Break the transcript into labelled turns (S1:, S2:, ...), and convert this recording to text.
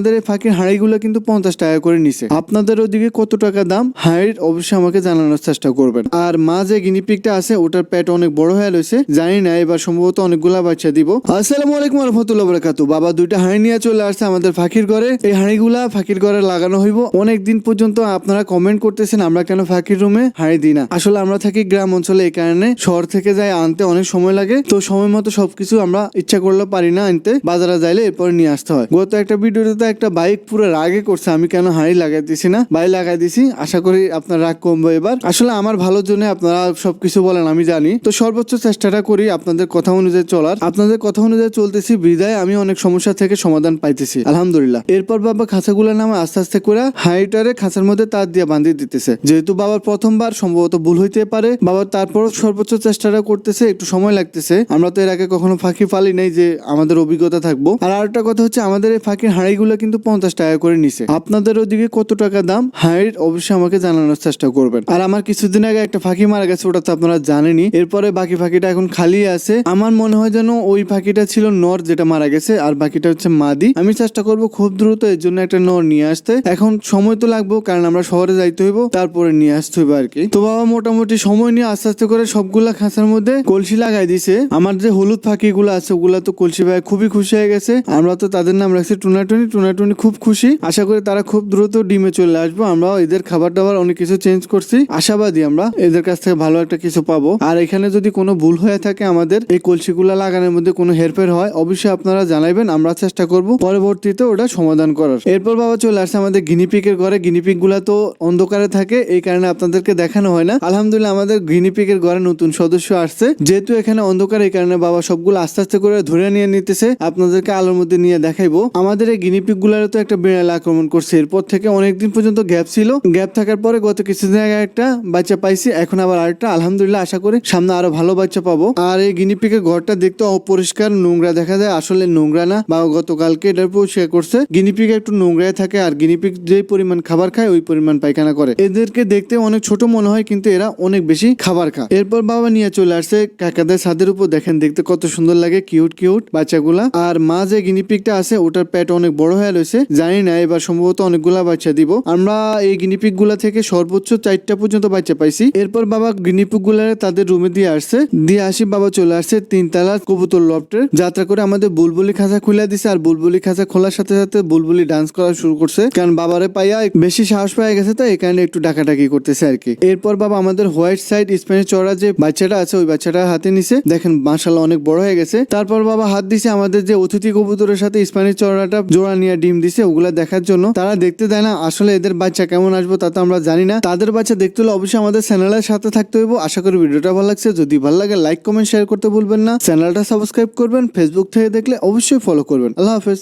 S1: আমাদের এই ফাঁকির হাঁড়িগুলো কিন্তু পঞ্চাশ টাকা করে নিছে। আপনাদের ওদিকে কত টাকা দাম? হাঁড়ির অবশ্যই আমাকে জানানোর চেষ্টা করবেন। আর মা যে গিনিপিকটা আছে, ওটার পেট অনেক বড় হয়ে রয়েছে। জানি না, এবার সম্ভবত অনেকগুলা বাচ্চা দিব। আসসালামু আলাইকুম রহমতুল্লাহ বরাকাতু বাবা দুইটা হাঁড়ি নিয়ে চলে আসছে আমাদের ফাঁকির ঘরে। এই হাঁড়িগুলা ফাঁকির ঘরে লাগানো হইব। অনেক দিন পর্যন্ত আপনারা কমেন্ট করতেছেন, আমরা কেন ফাঁকির রুমে হাঁড়ি দিই না? আসলে আমরা থাকি গ্রাম অঞ্চলে, এই কারণে শহর থেকে যাই আনতে অনেক সময় লাগে। তো সময় মতো সবকিছু আমরা ইচ্ছা করলে পারি না আনতে। বাজারে যাইলে এরপরে নিয়ে আসতে হয়। গত একটা ভিডিওতে একটা বাইক পুরো রাগে করছে, আমি কেন হাঁড়ি লাগাই দিছি না? বাই লাগাই দিছি আশা করি আপনার রাগ কমবে এবার। আসলে আমার ভালোর জন্য আপনারা সবকিছু বলেন, আমি জানি। তো সর্বোচ্চ চেষ্টাটা করি আপনাদের কথা অনুযায়ী চলার। আপনাদের কথা অনুযায়ী চলতেছি, বিদায়। আমি অনেক সমস্যা থেকে সমাধান পাইতেছি, আলহামদুলিল্লাহ। এরপর বাবা খাঁচাগুলোর নামে আস্তে আস্তে করে হাইটারে খাঁচার মধ্যে তার দিয়ে বাঁধিয়ে দিতেছে। যেহেতু বাবার প্রথমবার, সম্ভবত ভুল হইতে পারে। বাবা তারপর সর্বোচ্চ চেষ্টাটা করতেছে, একটু সময় লাগতেছে। আমরা তো এর আগে কখনো ফাঁকি ফালি নাই যে আমাদের অভিজ্ঞতা থাকব। আর আরেকটা কথা হচ্ছে, আমাদের এই ফাঁকির হাঁড়িগুলো কিন্তু পঞ্চাশ টাকা করে নিছে। আপনাদের ওদিকে কত টাকা দাম? হাঁড়ির অবশ্যই আমাকে জানানোর চেষ্টা করবেন। আর আমার কিছুদিন আগে একটা ফাঁকি মারা গেছে, ওটা তো আপনারা জানেনই। এরপরে বাকি ফাঁকিটা এখন খালি আছে। আমার মনে হয় যেন ওই ফাঁকিটা ছিল নর যেটা মারা গেছে, আর বাকিটা হচ্ছে মাদি। আমি চেষ্টা করব খুব দ্রুত এর জন্য একটা নর নিয়ে আসতে। এখন সময় তো লাগবে, কারণ আমরা শহরে যাইতে হইব, তারপরে নিয়ে আসতে হইব আর কি। তো বাবা, মোটামুটি সময় নিয়ে আস্তে আস্তে করে সবগুলা খাঁচার মধ্যে কলসি লাগাই দিছে। আমার যে হলুদ ফাঁকি গুলো আছে, ওগুলা তো কলসি ভাই খুবই খুশি হয়ে গেছে। আমরা তো তাদের নাম রাখছি টুনাটুনি টুনাটুনি খুব খুশি। আশা করি তারা খুব দ্রুত ডিমে চলে আসব। আমরা এদের খাবার দাবার অনেক কিছু চেঞ্জ করছি। আশাবাদী আমরা এদের কাছ থেকে ভালো একটা কিছু পাবো। আর এখানে যদি কোনো ভুল হয়ে থাকে আমাদের, এই কলসিগুলা লাগানোর মধ্যে কোনো হেরফের হয়, অবশ্যই আপনারা জানাবেন আমরা চেষ্টা করব পরবর্তীতে ওটা সমাধান করার। এরপর বাবা চলে আসছে আমাদের গিনিপিকের ঘরে। গিনিপিকগুলা তো অন্ধকারে থাকে, এই কারণে আপনাদেরকে দেখানো হয় না। আলহামদুলিল্লাহ আমাদের গিনিপিকের ঘরে নতুন সদস্য আসছে। যেহেতু এখানে অন্ধকার, এই কারণে বাবা সবগুলো আস্তে আস্তে করে ধরে নিয়ে নিতেছে। আপনাদেরকে আলোর মধ্যে নিয়ে দেখাইবো। আমাদের এই গিনিপিক গুলার তো একটা বিড়াল আক্রমণ করছে। এরপর থেকে অনেকদিন পর্যন্ত গ্যাপ ছিল। গ্যাপ থাকার পরে গত কিছুদিন আগে একটা বাচ্চা পাইছি। এখন আবার আরেকটা। আলহামদুলিল্লাহ, আশা করি সামনে আরও ভালো বাচ্চা পাবো। আর এই গিনিপিকের ঘরটা দেখতে অপরিষ্কার, নোংরা দেখা যায়। আসলে নোংরা না। বা গতকালকে এটা পরিষ্কার করছে। গিনিপিক একটু নোংরায় থাকে আর গিনিপিক যে পরিমাণ খাবার খায়, ওই পরিমাণ পায়খানা করে। এদেরকে দেখতে অনেক ছোট মনে হয়, কিন্তু এরা অনেক বেশি খাবার খায়। এরপর বাবা নিয়ে চলে আসছে কাকাদের ছাদের উপর। দেখেন, দেখতে কত সুন্দর লাগে। কিউট কিউট বাচ্চাগুলা। আর মা যে গিনিপিকটা আছে, ওটার পেট অনেক বড় হয়ে রয়েছে। জানি না, এবার সম্ভবত অনেকগুলা বাচ্চা দিব। আমরা এই গিনিপিকগুলা থেকে সর্বোচ্চ চারটা পর্যন্ত বাচ্চা পাইছি। এরপর বাবা গিনিপিকগুলা তাদের রুমে দিয়ে আসছে। দিয়ে আসি বাবা চলে আসছে তিনতলা কবুতর লফটের যাত্রা করে আমাদের বুলবুলি খাঁচা খুলে দিছে আর বুলবুলি খাঁচা খোলার সাথে সাথে বুলবুলি ডান্স করা শুরু করছে। কারণ বাবারে পাইয়া বেশি সাহস পেয়ে গেছে তো কারণে একটু ডাকাডাকি করতেছে আর কি। এরপর বাবা আমাদের হোয়াইট সাইড স্পেনের চড়া যে বাচ্চাটা আছে, ওই বাচ্চাটা হাতে নিছে। দেখেন মাশাল্লাহ অনেক বড় হয়ে গেছে। তারপর বাবা হাত দিছে আমাদের যে অতিথি কবুতরের সাথে স্প্যানিশ চড়াটা জোড়া নিয়ে ডিম দিছে, ওগুলা দেখার জন্য। তারা দেখতে দেয় না, আসলে এদের বাচ্চা কেমন আসব তা তো আমরা জানি না। তাদের বাচ্চা দেখতে হলে অবশ্যই আমাদের চ্যানেলের সাথে থাকতে হইব। আশা করি ভিডিওটা ভালো লাগছে। যদি ভালো লাগে লাইক কমেন্ট শেয়ার করতে ভুলবেন না। চ্যানেলটা সাবস্ক্রাইব করবেন। ফেসবুক থেকে দেখলে অবশ্যই ফলো করবেন। আল্লাহ হাফেজ।